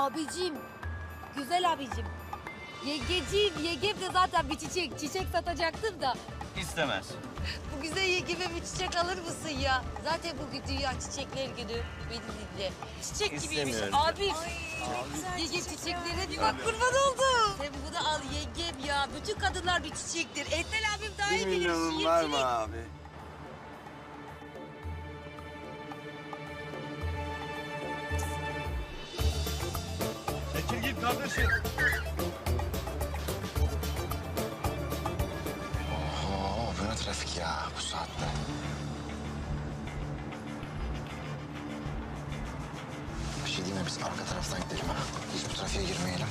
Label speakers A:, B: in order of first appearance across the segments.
A: Abicim, güzel abicim. Yengeciğim, yengem de zaten bir çiçek. Çiçek satacaktım da.
B: İstemez.
A: Bu güzel yengeme bir çiçek alır mısın ya? Zaten bugün Dünya Çiçekler Günü. Beni dinle. Çiçek gibiymiş
B: İstemiyorum.
A: abim. Yengem çiçeklere bir bak kurban oldum. Sen bunu al yengem ya. Bütün kadınlar bir çiçektir. Entel abim daha iyi
C: Bir
A: bilir.
C: milyonun var
A: şiircilik.
C: mı abi?
D: Kardeşim.
E: Oo, bu ne trafik ya bu saatte? Bir şey diyeyim mi? Biz arka taraftan gidelim ha. Hiç bu trafiğe girmeyelim.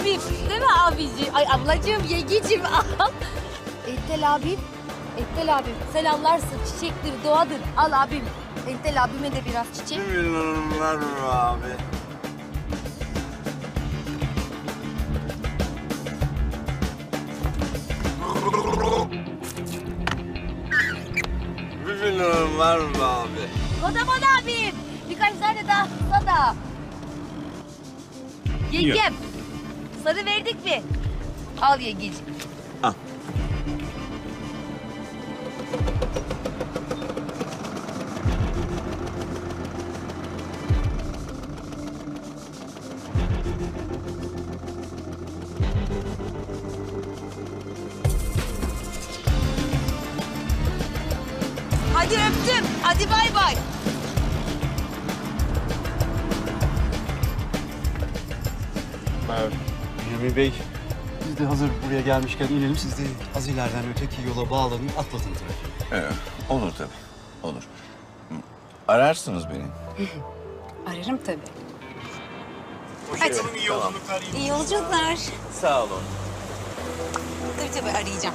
A: Abim değil mi abici? Ay ablacığım, yengeciğim al. Entel abim, Entel abim sen anlarsın çiçektir, doğadır. Al abim. Entel abime de biraz çiçek.
C: Mı abi? Bir milyonun var mı abi?
A: Kodaman abim. Birkaç tane daha sana. Yengem. Sarı verdik mi? Al yengeciğim.
C: Al.
A: Hadi öptüm. Hadi bay bay.
F: Hilmi Bey, biz de hazır buraya gelmişken inelim. Siz de az ileriden öteki yola bağlanın, atlatın trafiği.
B: Ee, olur tabii. Olur. Ararsınız beni.
G: Ararım tabii.
D: Yolculuklar. iyi
G: İyi yolculuklar.
B: Sağ olun.
G: Tabii tabii arayacağım.